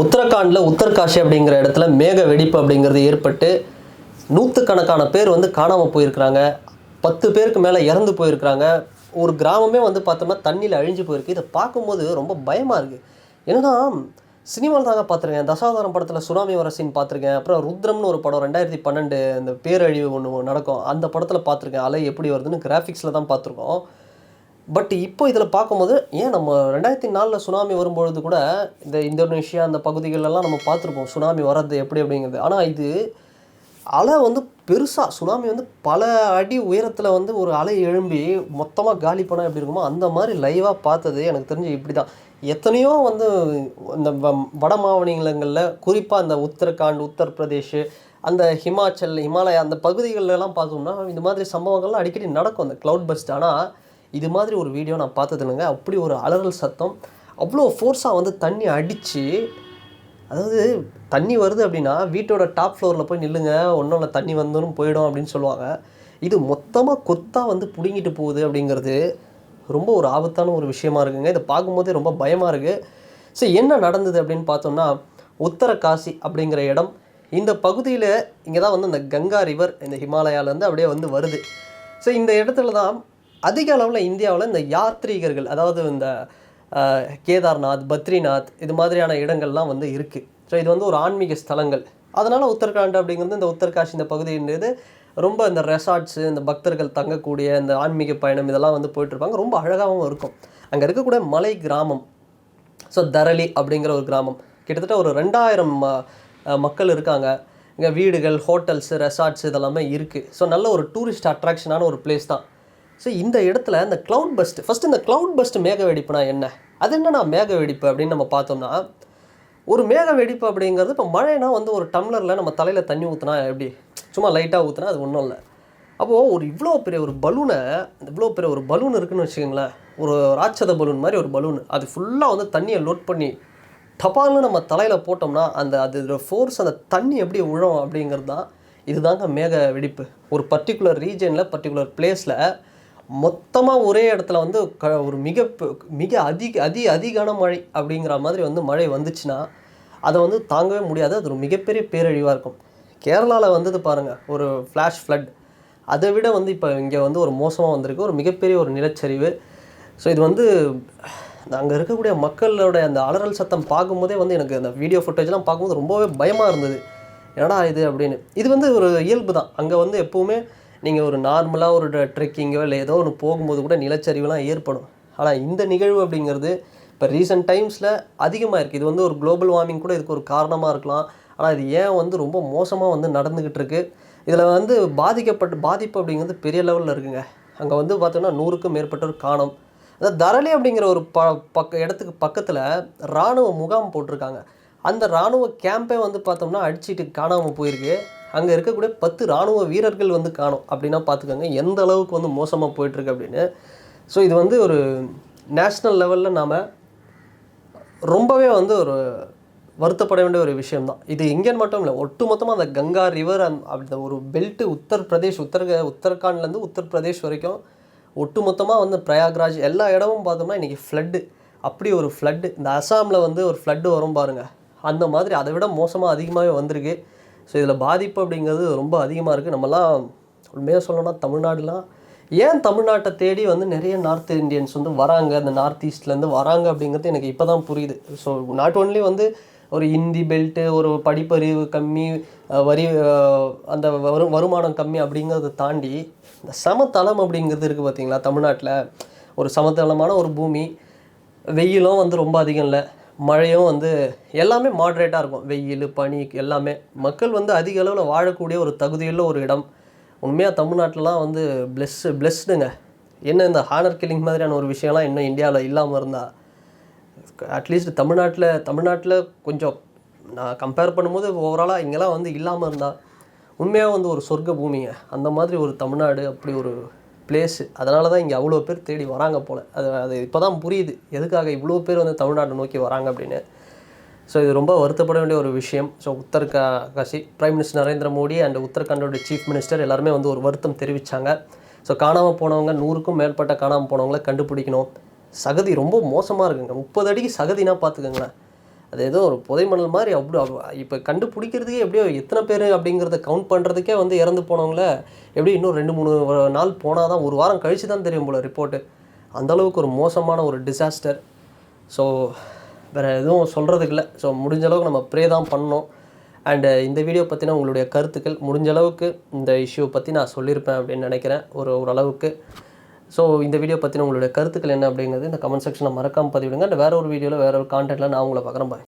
உத்தரகாண்டில் உத்தரகாஷி அப்படிங்கிற இடத்துல மேக வெடிப்பு அப்படிங்கிறது ஏற்பட்டு நூற்றுக்கணக்கான பேர் வந்து காணாமல் போயிருக்கிறாங்க. பத்து பேருக்கு மேலே இறந்து போயிருக்கிறாங்க. ஒரு கிராமமே வந்து பார்த்தோம்னா தண்ணியில் அழிஞ்சு போயிருக்கு. இதை பார்க்கும்போது ரொம்ப பயமாக இருக்குது என்னன்னா சினிமாவில் தாங்க பார்த்துருக்கேன் தசாவதாரம் படத்தில் சுனாமி வர சீன் பார்த்துருக்கேன் அப்புறம் ருத்ரம்னு ஒரு படம் ரெண்டாயிரத்தி பன்னெண்டு அந்த பேரழிவு ஒன்று நடக்கும். அந்த படத்தில் பார்த்துருக்கேன் அலை எப்படி வருதுன்னு கிராஃபிக்ஸில் தான் பார்த்துருக்கோம் பட் இப்போ இதில் பார்க்கும்போது ஏன் நம்ம ரெண்டாயிரத்தி நாலில் சுனாமி வரும்பொழுது கூட இந்த இந்தோனேஷியா அந்த பகுதிகளெல்லாம் நம்ம பார்த்துருப்போம் சுனாமி வர்றது எப்படி அப்படிங்கிறது. ஆனால் இது அலை வந்து பெருசாக சுனாமி வந்து பல அடி உயரத்தில் வந்து ஒரு அலை எழும்பி மொத்தமாக காலி பண்ணால் எப்படி இருக்குமோ அந்த மாதிரி லைவாக பார்த்தது எனக்கு தெரிஞ்சு இப்படி தான் எத்தனையோ வந்து இந்த வ- வட மாநிலங்களில் குறிப்பாக அந்த உத்தரகாண்ட் உத்தரப்பிரதேஷ் அந்த ஹிமாச்சல் ஹிமாலயா அந்த பகுதிகளெல்லாம் பார்த்தோம்னா இந்த மாதிரி சம்பவங்கள்லாம் அடிக்கடி நடக்கும் அந்த க்ளவுட் பஸ்ட் ஆனால் இது மாதிரி ஒரு வீடியோ நான் பார்த்தது இல்லைங்க. அப்படி ஒரு அலறல் சத்தம். அவ்வளோ ஃபோர்ஸாக வந்து தண்ணி அடித்து அதாவது தண்ணி வருது அப்படின்னா வீட்டோட டாப் ஃப்ளோரில் போய் நில்லுங்க. ஒன்றும் இல்லை தண்ணி வந்தோன்னு போயிடும் அப்படின்னு சொல்லுவாங்க. இது மொத்தமாக கொத்தாக வந்து பிடுங்கிட்டு போகுது அப்படிங்கிறது ரொம்ப ஒரு ஆபத்தான ஒரு விஷயமா இருக்குங்க. இதை பார்க்கும்போதே ரொம்ப பயமாக இருக்குது ஸோ என்ன நடந்தது அப்படின்னு பார்த்தோம்னா உத்தரகாசி அப்படிங்கிற இடம் இந்த பகுதியில் இங்கே தான் வந்து இந்த கங்கா ரிவர் இந்த ஹிமாலயாலேருந்து அப்படியே வந்து வருது. ஸோ இந்த இடத்துல தான் அதிக அளவில் இந்தியாவில் இந்த யாத்ரீகர்கள் அதாவது இந்த கேதார்நாத் பத்ரிநாத் இது மாதிரியான இடங்கள்லாம் வந்து இருக்குது ஸோ இது வந்து ஒரு ஆன்மீக ஸ்தலங்கள். அதனால் உத்தரகாண்ட் அப்படிங்கிறது இந்த உத்தரகாஷி இந்த பகுதின்றது ரொம்ப இந்த ரெசார்ட்ஸு இந்த பக்தர்கள் தங்கக்கூடிய இந்த ஆன்மீக பயணம் இதெல்லாம் வந்து போயிட்டுருப்பாங்க. ரொம்ப அழகாகவும் இருக்கும். அங்கே இருக்கக்கூடிய மலை கிராமம் ஸோ தரளி அப்படிங்கிற ஒரு கிராமம். கிட்டத்தட்ட ஒரு ரெண்டாயிரம் மக்கள் இருக்காங்க. இங்கே வீடுகள் ஹோட்டல்ஸு ரெசார்ட்ஸ் இதெல்லாமே இருக்குது ஸோ நல்ல ஒரு டூரிஸ்ட் அட்ராக்ஷனான ஒரு பிளேஸ் தான். ஸோ இந்த இடத்துல இந்த க்ளவுட் பஸ்ட் ஃபஸ்ட்டு இந்த க்ளவுட் பஸ்ட் மேக வெடிப்புனா என்ன? அது என்னன்னா மேக வெடிப்பு அப்படின்னு நம்ம பார்த்தோம்னா ஒரு மேக வெடிப்பு அப்படிங்கிறது இப்போ மழைனா வந்து ஒரு டம்ளரில் நம்ம தலையில் தண்ணி ஊற்றுனா எப்படி? சும்மா லைட்டாக ஊற்றுனா அது ஒன்றும் இல்லை. அப்போது ஒரு இவ்வளோ பெரிய ஒரு பலூனை இவ்வளோ பெரிய ஒரு பலூன் இருக்குன்னு வச்சுக்கோங்களேன். ஒரு ராட்சத பலூன் மாதிரி ஒரு பலூன். அது ஃபுல்லாக வந்து தண்ணியை லோட் பண்ணி டபால்னு நம்ம தலையில் போட்டோம்னா அந்த அது ஃபோர்ஸ் அந்த தண்ணி எப்படி உழும் அப்படிங்கிறது தான் இதுதாங்க மேக வெடிப்பு. ஒரு பர்டிகுலர் ரீஜனில் பர்டிகுலர் பிளேஸில் மொத்தமாக ஒரே இடத்துல வந்து க ஒரு மிக பெ- மிக அதிக அதி அதிகான மழை அப்படிங்கிற மாதிரி வந்து மழை வந்துச்சுன்னா அதை வந்து தாங்கவே முடியாது. அது ஒரு மிகப்பெரிய பேரழிவாக இருக்கும். கேரளாவில் வந்தது பாருங்கள் ஒரு ஃப்ளாஷ் ஃப்ளட் அதை விட வந்து இப்போ இங்கே வந்து ஒரு மோசமாக வந்திருக்கு. ஒரு மிகப்பெரிய ஒரு நிலச்சரிவு. ஸோ இது வந்து அங்கே இருக்கக்கூடிய மக்களோட அந்த அலறல் சத்தம் பார்க்கும்போதே வந்து எனக்கு அந்த வீடியோ ஃபுட்டேஜ்லாம் பார்க்கும்போது ரொம்பவே பயமாக இருந்தது. என்னடா இது அப்படின்னு. இது வந்து ஒரு இயல்பு தான் அங்கே வந்து எப்போவுமே நீங்கள் ஒரு நார்மலாக ஒரு ட்ரெக்கிங்கோ இல்லை ஏதோ ஒன்று போகும்போது கூட நிலச்சரிவுலாம் ஏற்படும். ஆனால் இந்த நிகழ்வு அப்படிங்கிறது இப்போ ரீசெண்ட் டைம்ஸில் அதிகமாக இருக்குது இது வந்து ஒரு குளோபல் வார்மிங் கூட இதுக்கு ஒரு காரணமாக இருக்கலாம். ஆனால் இது ஏன் வந்து ரொம்ப மோசமாக வந்து நடந்துக்கிட்டு இருக்குது இதில் வந்து பாதிக்கப்பட்ட பாதிப்பு அப்படிங்கிறது பெரிய லெவலில் இருக்குங்க. அங்கே வந்து பார்த்தோன்னா நூறுக்கும் மேற்பட்டோர் காணும். அதாவது தரளி அப்படிங்கிற ஒரு ப பக்க இடத்துக்கு பக்கத்தில் இராணுவ முகாம் போட்டிருக்காங்க. அந்த இராணுவ கேம்பே வந்து பார்த்தோம்னா அடிச்சுட்டு காணாமல் போயிருக்கு. அங்கே இருக்கக்கூடிய பத்து இராணுவ வீரர்கள் வந்து காணும். அப்படின்னா பார்த்துக்கோங்க எந்த அளவுக்கு வந்து மோசமாக போயிட்டுருக்கு அப்படின்னு. ஸோ இது வந்து ஒரு நேஷ்னல் லெவலில் நாம் ரொம்பவே வந்து ஒரு வருத்தப்பட வேண்டிய ஒரு விஷயம்தான். இது இங்கேன்னு மட்டும் இல்லை ஒட்டு மொத்தமாக அந்த கங்கா ரிவர் அந்த ஒரு பெல்ட்டு உத்தரப்பிரதேஷ் உத்தர உத்தரகாண்ட்லேருந்து உத்தரப்பிரதேஷ் வரைக்கும் ஒட்டுமொத்தமாக வந்து பிரயாக்ராஜ் எல்லா இடமும் பார்த்தோம்னா இன்றைக்கி ஃப்ளட்டு அப்படி ஒரு ஃப்ளட்டு இந்த அசாமில் வந்து ஒரு ஃப்ளட்டு வரும் பாருங்கள் அந்த மாதிரி அதை விட மோசமாக அதிகமாகவே வந்திருக்கு. ஸோ இதில் பாதிப்பு அப்படிங்கிறது ரொம்ப அதிகமாக இருக்குது நம்மலாம் உண்மையாக சொல்லணும்னா தமிழ்நாடுலாம் ஏன் தமிழ்நாட்டை தேடி வந்து நிறைய நார்த் இந்தியன்ஸ் வந்து வராங்க? அந்த நார்த் ஈஸ்ட்லேருந்து வராங்க அப்படிங்கிறது எனக்கு இப்போ தான் புரியுது. ஸோ நாட் ஒன்லி வந்து ஒரு இந்தி பெல்ட்டு ஒரு படிப்பறிவு கம்மி வரி அந்த வரு வருமானம் கம்மி அப்படிங்கிறத தாண்டி இந்த சமத்தளம் அப்படிங்கிறது இருக்குது பார்த்தீங்களா தமிழ்நாட்டில்? ஒரு சமதளமான ஒரு பூமி. வெயிலும் வந்து ரொம்ப அதிகம் இல்லை. மழையும் வந்து எல்லாமே மாட்ரேட்டாக இருக்கும். வெயில் பனி எல்லாமே. மக்கள் வந்து அதிக அளவில் வாழக்கூடிய ஒரு தகுதியுள்ள ஒரு இடம். உண்மையாக தமிழ்நாட்டிலலாம் வந்து பிளெஸ் பிளெஸ்டுங்க என்ன இந்த ஹானர் கில்லிங் மாதிரியான ஒரு விஷயம்லாம் இன்னும் இந்தியாவில் இல்லாமல் இருந்தால் அட்லீஸ்ட் தமிழ்நாட்டில் தமிழ்நாட்டில் கொஞ்சம் நான் கம்பேர் பண்ணும்போது ஓவராலாக இங்கெல்லாம் வந்து இல்லாமல் இருந்தால் உண்மையாக வந்து ஒரு சொர்க்க பூமிங்க அந்த மாதிரி ஒரு தமிழ்நாடு அப்படி ஒரு பிளேஸு அதனால தான் இங்கே அவ்வளோ பேர் தேடி வராங்க போல். அது அது இப்போ தான் புரியுது. எதுக்காக இவ்வளோ பேர் வந்து தமிழ்நாட்டை நோக்கி வராங்க அப்படின்னு. ஸோ இது ரொம்ப வருத்தப்பட வேண்டிய ஒரு விஷயம். So உத்தரகா Kashi prime minister Narendra Modi and உத்தரகாண்டோட chief minister எல்லாருமே வந்து ஒரு வருத்தம் தெரிவித்தாங்க ஸோ காணாமல் போனவங்க நூறுக்கும் மேற்பட்ட காணாமல் போனவங்களை கண்டுபிடிக்கணும். சகதி ரொம்ப மோசமாக இருக்குங்க. முப்பது அடிக்கு சகதினா பார்த்துக்கோங்களேன் அது ஏதோ ஒரு புதைமணல் மாதிரி அவ்வளோ இப்போ கண்டுபிடிக்கிறதுக்கே எப்படியோ எத்தனை பேர் அப்படிங்கிறத கவுண்ட் பண்ணுறதுக்கே வந்து இறந்து போனவங்கள எப்படி இன்னும் ரெண்டு மூணு நாள் போனால் தான் ஒரு வாரம் கழித்து தான் தெரியும் போல ரிப்போர்ட்டு அந்தளவுக்கு ஒரு மோசமான ஒரு டிசாஸ்டர் ஸோ வேறு எதுவும் சொல்கிறதுக்கு இல்லை. ஸோ முடிஞ்ச அளவுக்கு நம்ம ப்ரே தான் பண்ணோம். அண்டு இந்த வீடியோ பற்றின உங்களுடைய கருத்துக்கள் முடிஞ்ச அளவுக்கு இந்த இஷ்யூ பற்றி நான் சொல்லியிருப்பேன் அப்படின்னு நினைக்கிறேன். ஒரு ஓரளவுக்கு ஸோ இந்த வீடியோ பற்றின உங்களுடைய கருத்துக்கள் என்ன அப்படிங்கிறது இந்த கமெண்ட் செக்ஷனில் மறக்காமல் பதிவிடுங்க. அண்ட் வேறு ஒரு வீடியோவில் வேறு ஒரு கான்டென்ட்டில் நான் உங்களை பார்க்குறேன். பாய்